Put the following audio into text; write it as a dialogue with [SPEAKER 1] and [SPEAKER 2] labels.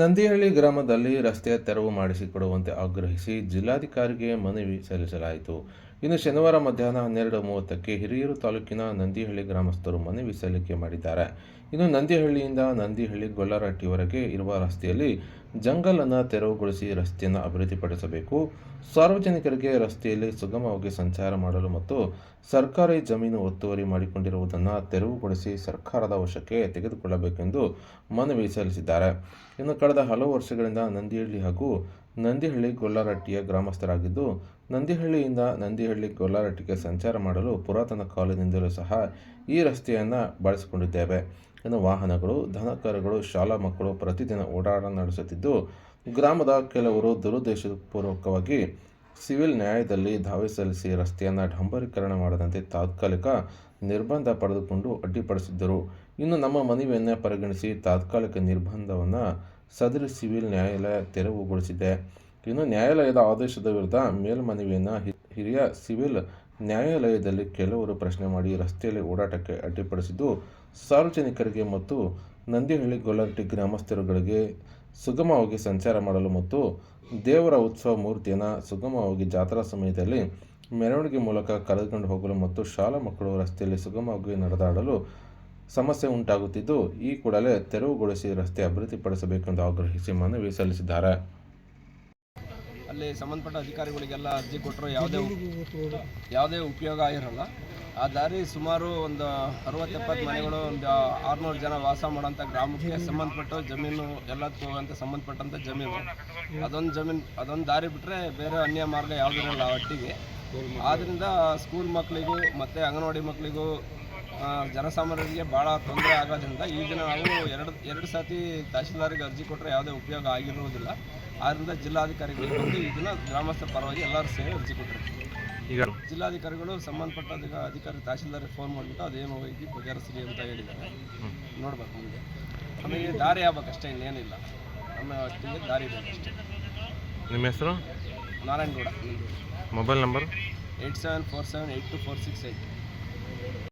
[SPEAKER 1] ನಂದಿಹಳ್ಳಿ ಗ್ರಾಮದಲ್ಲಿ ರಸ್ತೆಯ ತೆರವು ಮಾಡಿಸಿಕೊಡುವಂತೆ ಆಗ್ರಹಿಸಿ ಜಿಲ್ಲಾಧಿಕಾರಿಗೆ ಮನವಿ ಸಲ್ಲಿಸಲಾಯಿತು. ಇನ್ನು ಶನಿವಾರ ಮಧ್ಯಾಹ್ನ ಹನ್ನೆರಡು ಮೂವತ್ತಕ್ಕೆ ಹಿರಿಯೂರು ತಾಲೂಕಿನ ನಂದಿಹಳ್ಳಿ ಗ್ರಾಮಸ್ಥರು ಮನವಿ ಸಲ್ಲಿಕೆ ಮಾಡಿದ್ದಾರೆ. ಇನ್ನು ನಂದಿಹಳ್ಳಿಯಿಂದ ನಂದಿಹಳ್ಳಿ ಗೊಲ್ಲರಟ್ಟಿವರೆಗೆ ಇರುವ ರಸ್ತೆಯಲ್ಲಿ ಜಂಗಲನ್ನು ತೆರವುಗೊಳಿಸಿ ರಸ್ತೆಯನ್ನು ಅಭಿವೃದ್ಧಿಪಡಿಸಬೇಕು. ಸಾರ್ವಜನಿಕರಿಗೆ ರಸ್ತೆಯಲ್ಲಿ ಸುಗಮವಾಗಿ ಸಂಚಾರ ಮಾಡಲು ಮತ್ತು ಸರ್ಕಾರಿ ಜಮೀನು ಒತ್ತುವರಿ ಮಾಡಿಕೊಂಡಿರುವುದನ್ನು ತೆರವುಗೊಳಿಸಿ ಸರ್ಕಾರದ ವಶಕ್ಕೆ ತೆಗೆದುಕೊಳ್ಳಬೇಕೆಂದು ಮನವಿ ಸಲ್ಲಿಸಿದ್ದಾರೆ. ಇನ್ನು ಕಳೆದ ಹಲವು ವರ್ಷಗಳಿಂದ ನಂದಿಹಳ್ಳಿ ಹಾಗೂ ನಂದಿಹಳ್ಳಿ ಗೊಲ್ಲರಟ್ಟಿಯ ಗ್ರಾಮಸ್ಥರಾಗಿದ್ದು ನಂದಿಹಳ್ಳಿಯಿಂದ ನಂದಿಹಳ್ಳಿ ಕೋಲಾರಟ್ಟಿಗೆ ಸಂಚಾರ ಮಾಡಲು ಪುರಾತನ ಕಾಲದಿಂದಲೂ ಸಹ ಈ ರಸ್ತೆಯನ್ನು ಬಳಸಿಕೊಂಡಿದ್ದೇವೆ. ಇನ್ನು ವಾಹನಗಳು, ದನಕರುಗಳು, ಶಾಲಾ ಮಕ್ಕಳು ಪ್ರತಿದಿನ ಓಡಾಟ ನಡೆಸುತ್ತಿದ್ದು, ಗ್ರಾಮದ ಕೆಲವರು ದುರುದ್ದೇಶಪೂರ್ವಕವಾಗಿ ಸಿವಿಲ್ ನ್ಯಾಯದಲ್ಲಿ ದಾವೆ ಸಲ್ಲಿಸಿ ರಸ್ತೆಯನ್ನು ಡಂಬರೀಕರಣ ಮಾಡದಂತೆ ತಾತ್ಕಾಲಿಕ ನಿರ್ಬಂಧ ಪಡೆದುಕೊಂಡು ಅಡ್ಡಿಪಡಿಸಿದ್ದರು. ಇನ್ನು ನಮ್ಮ ಮನವಿಯನ್ನೇ ಪರಿಗಣಿಸಿ ತಾತ್ಕಾಲಿಕ ನಿರ್ಬಂಧವನ್ನು ಸದರಿ ಸಿವಿಲ್ ನ್ಯಾಯಾಲಯ ತೆರವುಗೊಳಿಸಿದೆ. ಇನ್ನು ನ್ಯಾಯಾಲಯದ ಆದೇಶದ ವಿರುದ್ಧ ಮೇಲ್ಮನವಿಯನ್ನು ಹಿರಿಯ ಸಿವಿಲ್ ನ್ಯಾಯಾಲಯದಲ್ಲಿ ಕೆಲವರು ಪ್ರಶ್ನೆ ಮಾಡಿ ರಸ್ತೆಯಲ್ಲಿ ಓಡಾಟಕ್ಕೆ ಅಡ್ಡಿಪಡಿಸಿದ್ದು, ಸಾರ್ವಜನಿಕರಿಗೆ ಮತ್ತು ನಂದಿಹಳ್ಳಿ ಗೊಲ್ಲರಟ್ಟಿ ಗ್ರಾಮಸ್ಥರುಗಳಿಗೆ ಸುಗಮವಾಗಿ ಸಂಚಾರ ಮಾಡಲು ಮತ್ತು ದೇವರ ಉತ್ಸವ ಮೂರ್ತಿಯನ್ನು ಸುಗಮವಾಗಿ ಜಾತ್ರಾ ಸಮಯದಲ್ಲಿ ಮೆರವಣಿಗೆ ಮೂಲಕ ಕರೆದುಕೊಂಡು ಹೋಗಲು ಮತ್ತು ಶಾಲಾ ಮಕ್ಕಳು ರಸ್ತೆಯಲ್ಲಿ ಸುಗಮವಾಗಿ ನಡೆದಾಡಲು ಸಮಸ್ಯೆ ಉಂಟಾಗುತ್ತಿದ್ದು, ಈ ಕೂಡಲೇ ತೆರವುಗೊಳಿಸಿ ರಸ್ತೆ ಅಭಿವೃದ್ಧಿಪಡಿಸಬೇಕೆಂದು ಆಗ್ರಹಿಸಿ ಮನವಿ ಸಲ್ಲಿಸಿದ್ದಾರೆ.
[SPEAKER 2] ಅಲ್ಲಿ ಸಂಬಂಧಪಟ್ಟ ಅಧಿಕಾರಿಗಳಿಗೆಲ್ಲ ಅರ್ಜಿ ಕೊಟ್ಟರು, ಯಾವುದೇ ಯಾವುದೇ ಉಪಯೋಗ ಆಗಿರಲ್ಲ. ಆ ದಾರಿ ಸುಮಾರು ಒಂದು ಅರವತ್ತೆಪ್ಪತ್ತು ಮನೆಗಳು, ಒಂದು ಆರುನೂರು ಜನ ವಾಸ ಮಾಡೋಂಥ ಗ್ರಾಮಕ್ಕೆ ಸಂಬಂಧಪಟ್ಟು ಜಮೀನು ಎಲ್ಲದಕ್ಕೂ ಹೋಗೋಂಥ ಸಂಬಂಧಪಟ್ಟಂಥ ಜಮೀನು. ಅದೊಂದು ಜಮೀನು, ಅದೊಂದು ದಾರಿ ಬಿಟ್ಟರೆ ಬೇರೆ ಅನ್ಯ ಮಾರ್ಗ ಯಾವುದಿರಲ್ಲ ಆ ಒಟ್ಟಿಗೆ. ಆದ್ದರಿಂದ ಸ್ಕೂಲ್ ಮಕ್ಕಳಿಗೂ ಮತ್ತು ಅಂಗನವಾಡಿ ಮಕ್ಕಳಿಗೂ ಜನಸಾಮಾನ್ಯರಿಗೆ ಭಾಳ ತೊಂದರೆ ಆಗೋದ್ರಿಂದ ಈ ದಿನ ನಾವು ಎರಡು ಎರಡು ಸಾತಿ ತಹಶೀಲ್ದಾರಿಗೆ ಅರ್ಜಿ ಕೊಟ್ಟರೆ ಯಾವುದೇ ಉಪಯೋಗ ಆಗಿರುವುದಿಲ್ಲ. ಆದ್ದರಿಂದ ಜಿಲ್ಲಾಧಿಕಾರಿಗಳು ಬಂದು ಈ ದಿನ ಗ್ರಾಮಸ್ಥರ ಪರವಾಗಿ ಎಲ್ಲರೂ ಸೇರಿ ಅರ್ಜಿ ಕೊಟ್ಟಿರ್ತೀವಿ.
[SPEAKER 1] ಈಗ
[SPEAKER 2] ಜಿಲ್ಲಾಧಿಕಾರಿಗಳು ಸಂಬಂಧಪಟ್ಟ ಅಧಿಕ- ಅಧಿಕಾರಿ ತಹಶೀಲ್ದಾರ್ಗೆ ಫೋನ್ ಮಾಡಿಬಿಟ್ಟು ಅದೇನು ಹೋಗಿ ಬಗೆಹರಿಸಲಿ ಅಂತ ಹೇಳಿದ್ದಾರೆ. ನೋಡ್ಬೇಕು ಮುಂದೆ ಆಮೇಲೆ ದಾರಿ ಆಗ್ಬೇಕಷ್ಟೇ ಇನ್ನೇನಿಲ್ಲ. ನಮ್ಮ ಒಟ್ಟಿಗೆ ದಾರಿ ಬೇಕಷ್ಟೇ.
[SPEAKER 1] ನಿಮ್ಮ ಹೆಸರು?
[SPEAKER 2] Narayanagowda
[SPEAKER 1] mobile number?
[SPEAKER 2] Eight seven four seven eight two four six eight